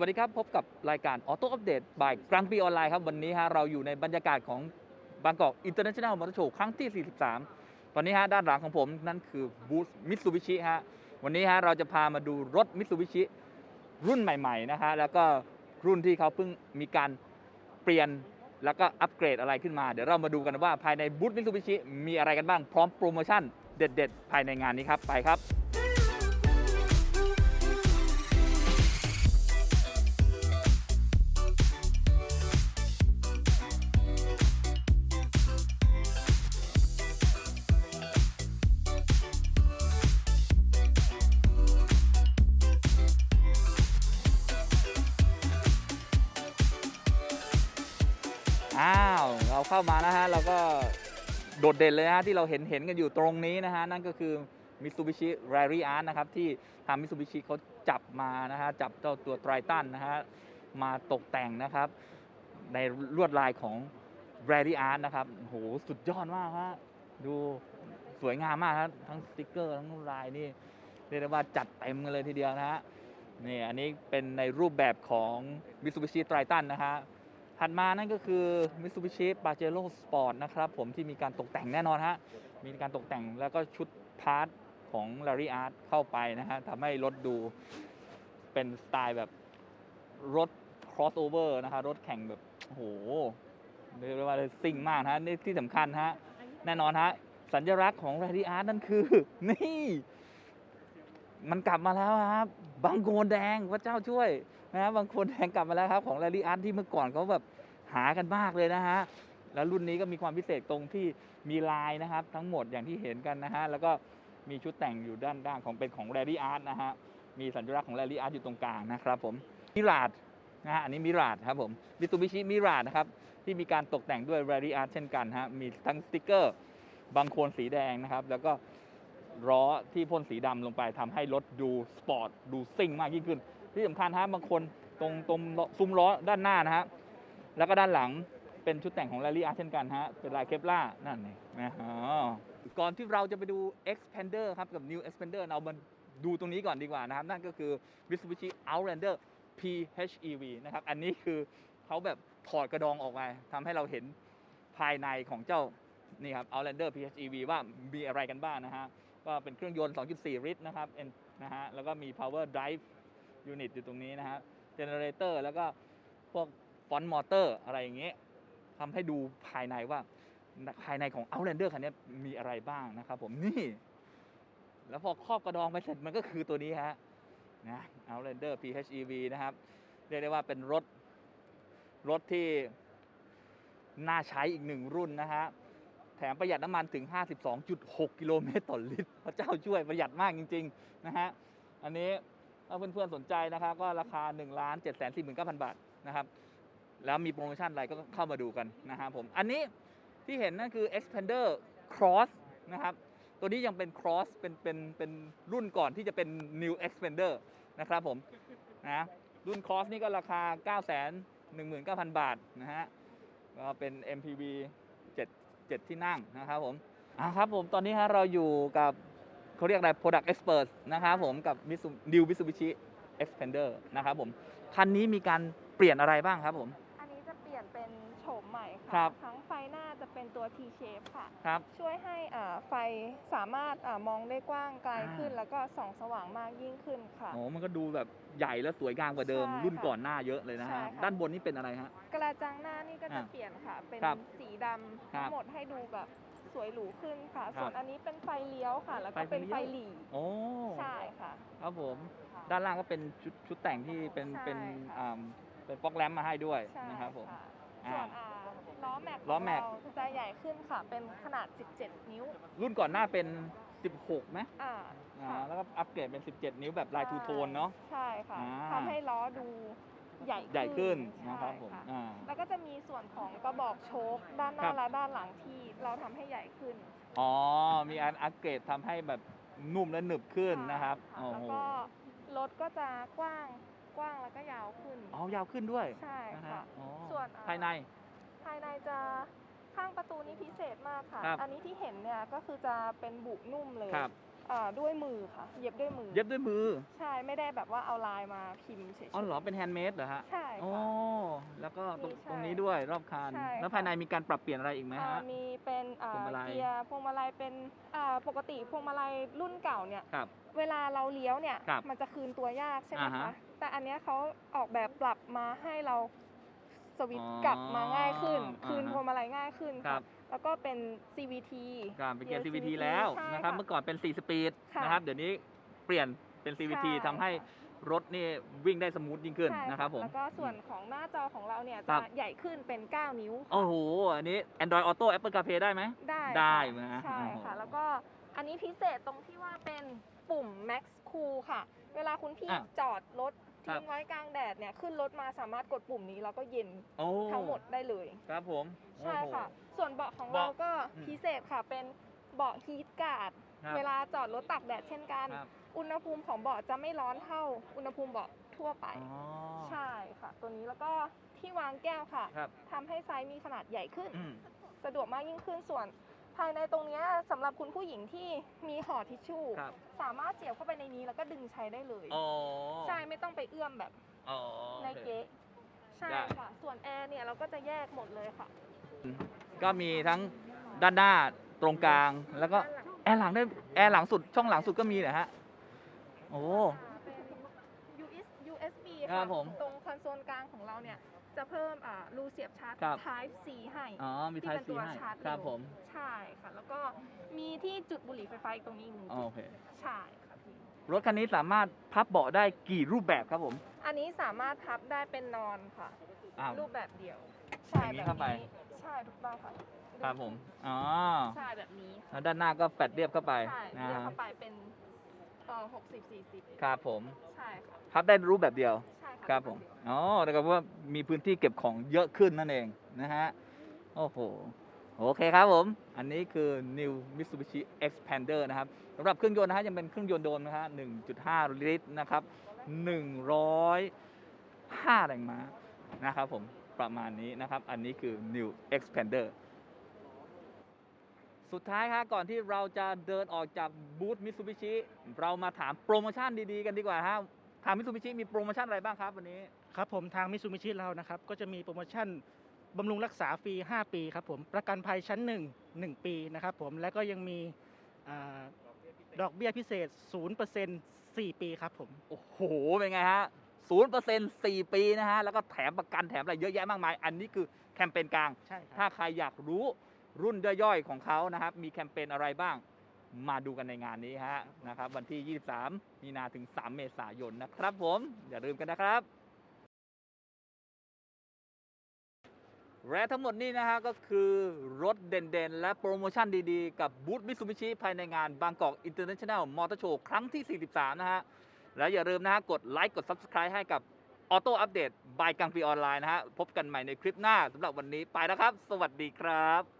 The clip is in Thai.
วัสดีครับ พบกับรายการออโต้อัปเดตบ่ายกลางปีออนไลน์ครับ วันนี้ฮะเราอยู่ในบรรยากาศของบางกอกอินเตอร์เนชั่นแนลมอเตอร์โชว์ครั้งที่ 43 ตอนนี้ฮะด้านหลังของผมนั่นคือบูธมิตซูบิชิฮะวันนี้ฮะเราจะพามาดูรถมิตซูบิชิรุ่นใหม่ๆนะฮะแล้วก็รุ่นที่เขาเพิ่งมีการเปลี่ยนแล้วก็อัปเกรดอะไรขึ้นมา เดี๋ยวเรามาดูกันว่าภายในบูธมิตซูบิชิมีอะไรกันบ้างพร้อมโปรโมชั่นเด็ด ๆ ภายในงานนี้ครับไปครับ เราเข้ามานะฮะเราก็โดดเด่นเลยนะฮะที่เราเห็นเห็นกันอยู่ตรงนี้นะฮะนั่นก็คือ Mitsubishi Rary Art นะครับที่ทาง Mitsubishi เขาจับมานะฮะจับเจ้าตัว Triton นะฮะมาตกแต่งนะครับ ในลวดลายของ Rary Art นะครับโอ้โหสุดยอดมากฮะดูสวยงามมากครับทั้งสติกเกอร์ทั้งลายนี่เรียกได้ว่าจัดเต็มกันเลยทีเดียวนะฮะนี่อันนี้เป็นในรูปแบบของ Mitsubishi Triton นะฮะ ถัดมานั่นก็คือ Mitsubishi Pajero Sport นะครับผมที่มีการตกแต่งแน่นอนฮะ มีการตกแต่งแล้วก็ชุดพาร์ทของ Larry Art เข้าไปนะฮะทำให้รถดูเป็นสไตล์แบบรถ crossover นะฮะรถแข่งแบบโอ้โหเรียกว่าซิ่งมากนะฮะนี่ที่สำคัญฮะ แน่นอนฮะ สัญลักษณ์ของ Larry Art นั่นคือ นี่ มันกลับมาแล้วครับบางโกนแดงพระเจ้าช่วย นะบางโกนแดงกลับมาแล้วครับของ Rally Art ที่เมื่อก่อนเขาแบบหากันมากเลยนะฮะแล้วรุ่นนี้ก็มีความพิเศษตรงที่มีลายนะครับ ทั้งหมดอย่างที่เห็นกันนะฮะแล้วก็มีชุดแต่งอยู่ด้านด้านของเป็นของ Rally Art นะฮะมีสัญลักษณ์ของ Rally Art อยู่ตรงกลางนะครับผมมิราดนะฮะอันนี้มิราดครับผมมิตูบิชิมิราดนะครับที่มีการตกแต่งด้วย Rally Art เช่นกันฮะมีทั้งสติกเกอร์บางโคนสีแดงนะครับ แล้วก็ล้อที่พ่นสีดำลงไปทำให้รถดูสปอร์ตดูซิ่งมากยิ่งขึ้น ที่สำคัญฮะบางคนตรงตรงซุ้มล้อด้านหน้านะฮะแล้วก็ด้านหลังเป็นชุดแต่งของ Rally Art เช่นกันฮะเป็นลายเคปล่านั่นเองนะฮะก่อนที่เราจะไปดู Expander ครับกับ New Expander เรามาดูตรงนี้ก่อนดีกว่านะครับ นั่นก็คือ Mitsubishi Outlander PHEV นะครับ อันนี้คือเขาแบบถอดกระดองออกมาทำให้เราเห็นภายในของเจ้านี่ครับ Outlander PHEV ว่ามีอะไรกันบ้างนะฮะ ก็เป็นเครื่องยนต์ 2.4 ลิตรนะครับนะฮะ แล้วก็มี power drive unit อยู่ตรงนี้นะฮะ generator แล้วก็พวกฟอนต์มอเตอร์อะไรอย่างเงี้ยทำให้ดูภายในว่าภายในของ Outlander คันนี้มีอะไรบ้างนะครับผมนี่แล้วพอครอบกระดองไปเสร็จมันก็คือตัวนี้ฮะนะ Outlander PHEV นะครับ เรียกได้ว่าเป็นรถ รถที่น่าใช้อีกหนึ่งรุ่นนะฮะ แถมประหยัดน้ำมันถึง 52.6 กิโลเมตรต่อลิตร พระเจ้าช่วยประหยัดมากจริง ๆ นะฮะ อันนี้ ถ้าเพื่อนๆสนใจนะครับก็ราคา1 7 4 9 0 0 0บาทนะครับแล้วมีโปรโมชั่นอะไรก็เข้ามาดูกันนะฮะผมอันนี้ที่เห็นนั่นคือ Expander Cross นะครับตัวนี้ยังเป็น Cross เป็นเป็นเป็นรุ่นก่อนที่จะเป็น New Expander นะครับผมนะรุ่น Cross นี่ก็ราคา 9 1 9 0 0 0 บาทนะฮะก็เป็น MPV 7 7 ที่นั่งนะครับผมอ่าครับผมตอนนี้ฮะเราอยู่กับ เขาเรียกอะไร Product Expert นะครับผมกับ Mitsu- New Mitsubishi Expander นะครับผม คันนี้มีการเปลี่ยนอะไรบ้างครับผม อันนี้จะเปลี่ยนเป็นโฉมใหม่ครัค่ะ บ ทั้งไฟหน้าจะเป็นตัว T shape ค่ะ ครับ ช่วยให้อ่าไฟสามารถอามองได้กว้างไกลอ่า ขึ้น แล้วก็ส่องสว่างมากยิ่งขึ้นค่ะ โอ้มันก็ดูแบบใหญ่และสวยงามกว่าเดิม ใช่รุ่นค่ะก่อนหน้าเยอะเลยนะใช่ฮะ ค่ะ ด้านบนนี่เป็นอะไรฮะ กระจังหน้านี่ก็จะอ่าเปลี่ยนค่ะ เป็นครับสีดำครัทั้บงหมดให้ดูแบบ สวยหรูขึ้นค่ะครับส่วนอันนี้เป็นไฟเลี้ยวค่ะ แล้วก็ไฟเป็นเลี้ไฟยวหลีโอ้ใช่ค่ะครับผมด้านล่างก็เป็นชุดชุดแต่งที่เป็นใช่เป็นค่ะอ่าเป็นฟอกแรมมาให้ด้วยใช่นะครับผมค่ะอ่าส่วนอ่าล้อแม็กล้อแม็กของเราจะใหญ่ขึ้นค่ะ เป็นขนาด 17 นิ้ว รุ่นก่อนหน้าเป็น 16ไหมอ่าอ่าค่ะแล้วก็อัปเกรดเป็น 17 นิ้วแบบลายทูโทนเนาะใช่ค่ะอ่าทำให้ล้อดู ใหญ่ใหญ่ขึ้นใช่นะครับผมค่ะอ่า แล้วก็จะมีส่วนของกระบอกโชคด้านหครัน้าบและด้านหลังที่เราทำให้ใหญ่ขึ้นอ๋อ มีอันอัปเกรดทำให้แบบนุ่มและหนึบขึ้นนะครับใช่โอ้แล้วโหก็รถก็จะกว้างกว้างแล้วก็ยาวขึ้น อ๋อยาวขึ้นด้วยใช่นะฮะค่ะ อ๋อส่วนอ่า ภายใน ภายในจะข้างประตูนี้พิเศษมากค่ะ ครับ อันนี้ที่เห็นเนี่ยก็คือจะเป็นบุนุ่มเลย ครับ อ่าด้วยมือค่ะ เย็บด้วยมือ เย็บด้วยมือใช่ ไม่ได้แบบว่าเอาลายมาพิมพ์เฉยๆ อ๋อเหรอเป็นแฮนด์เมดเหรอฮะใช่โอ้ค่ะแล้วก็ตรงมีใช่ตรงนี้ด้วยรอบคัน ใช่แล้วค่ะภายในมีการปรับเปลี่ยนอะไรอีกไหมอ่าฮะ มีเป็นอ่าพวงมาลัย เกียร์พวงมาลัยเป็นอ่าปกติพวงมาลัยรุ่นเก่าเนี่ย ครับ เวลาเราเลี้ยวเนี่ย ครับมันจะคืนตัวยากใช่ไหมอ่าฮะ คะ แต่อันเนี้ยเขาออกแบบปรับมาให้เรา สวิตช์อ๋อกลับมาง่ายขึ้นอ่าฮะคืนพวงมาลัยง่ายขึ้นครัค่ะบแล้วก็เป็น CVT การเป็นเกียร์เกียร์ CVT CVT แล้วใช่นะครับค่ะเมื่อก่อนเป็น 4 สปีดค่ะนะครับ เดี๋ยวนี้เปลี่ยนเป็น CVT ใช่ทำให้ค่ะรถนี่วิ่งได้สมูทยิ่งขึ้นใช่นะครับผมแล้วก็ส่วนของหน้าจอของเราเนี่ยครัจะบใหญ่ขึ้นเป็น 9 นิ้วค่ะโอ้โห อันนี้ Android Auto Apple CarPlay ได้ไหม ได้ได้ค่ะนะใช่โอ้โหค่ะ แล้วก็อันนี้พิเศษตรงที่ว่าเป็นปุ่ม Max Cool ค่ะ เวลาคุณพี่อะจอดรถครั ทิ้บงไว้กลางแดดเนี่ยขึ้นรถมาสามารถกดปุ่มนี้แล้วก็เย็นโอ้ทั้งหมดได้เลย ครับผมใช่โอ้โหค่ะ ส่วนเบาะของเบาะเราก็อืมพิเศษค่ะเป็นเบาะฮีทการ์ดครับเวลาจอดรถตากแดดเช่นกันครับอุณหภูมิของเบาะจะไม่ร้อนเท่า อุณหภูมิเบาะทั่วไปอ๋อใช่ค่ะ ตัวนี้แล้วก็ที่วางแก้วค่ะครับทำให้ไซส์มีขนาดใหญ่ขึ้นอืมสะดวกมากยิ่งขึ้นส่วน ภายในตรงเนี้ยสำหรับคุณผู้หญิงที่มีห่อทิชชู่ ครับ สามารถเสียบเข้าไปในนี้แล้วก็ดึงใช้ได้เลย อ๋อใช่ไม่ต้องไปเอื้อมแบบอ๋อในโอเค เก๊ะใช่ได้ ค่ะ ส่วนแอร์เนี่ยเราก็จะแยกหมดเลยค่ะก็มีทั้งด้านหน้าตรงกลาง แล้วก็แอร์หลังได้แอร์หลังสุดช่องหลังสุดก็มีเหรอฮะ โอ้อ่าเป็น US USB ครัค่ะบผม ตรงคอนโซลกลางของเราเนี่ย จะเพิ่มอ่ารูเสียบชาร์จ ครับ Type C ให้อ๋อ มีที่ไทเป็นซีตัวให้ชาร์จครับเร็วผมใช่ค่ะ แล้วก็มีที่จุดบุหรี่ไฟฟ้าอีกตรงนี้อีกหนึ่งอ๋อจุดโอเค ใช่ค่ะพี่ รถคันนี้สามารถพับเบาะได้กี่รูปแบบครับผมอันนี้สามารถพับได้เป็นนอนค่ะ อ้าว รูปแบบเดียวอย่างนี้เข้าไปใช่ถูกต้องค่ะครับผม อ๋อ ใช่แบบนี้แล้วด้านหน้าก็แปดเรียบเข้าไปใช่นะเรียกฮะเข้าไปเป็นเอ่อหกสิบสี่สิบครับผม ใช่ค่ะ พับได้รูปแบบเดียวใช่ ครับผมอ๋อแต่ก็ว่ามีพื้นที่เก็บของเยอะขึ้นนั่นเองนะฮะโอ้โหโอเคครับผม อันนี้คือ New Mitsubishi Expander นะครับสำหรับเครื่องยนต์นะฮะยังเป็นเครื่องยนต์โดมนะฮะ 1.5 ลิตรนะครับ 105 แรงม้านะครับผมประมาณนี้นะครับ อันนี้คือ New Expander สุดท้ายครับก่อนที่เราจะเดินออกจากบูธ Mitsubishi เรามาถามโปรโมชั่นดีๆ กันดีกว่าฮะ ทาง Mitsubishi มีโปรโมชั่นอะไรบ้างครับวันนี้ ครับผมทางมิ t ู b ิชิเรานะครับก็จะมีโปรโมชั่นบำรุงรักษาฟรี 5 ปีครับผมประกันภัยชั้น 1 1 ปีนะครับผมและก็ยังมีอาดอกเบี้ยพิเศษ 0% 4 ปีครับผม โอ้โห เป็นไงฮะศูนย์เปอร์เซ็นต์สี่ปีนะฮะ แล้วก็แถมประกันแถมอะไรเยอะแยะมากมาย อันนี้คือแคมเปญกลาง ใช่คถ้ารับใครอยากรู้รุ่นย่อยๆของเขานะครับ มีแคมเปญอะไรบ้าง มาดูกันในงานนี้ฮะนะครับ วันที่ 23 มีนาถึง 3 เมษายนนะครับผม อย่าลืมกันนะครับและทั้งหมดนี้นะฮะก็คือรถเด่นๆ และโปรโมชั่นดีๆ กับบูธมิ t ูบิชิภายในงานบางกอกอินเตอร์เนชั่นแนลมอเตอร์โชว์ครั้งที่ 43 นะฮะ และอย่าลืมนะฮะ กดไลค์กด Subscribe ให้กับออโต้อัปเดตบายกังฟีออนไลน์นะฮะ พบกันใหม่ในคลิปหน้าสำหรับวันนี้ไปแล้วครับ สวัสดีครับ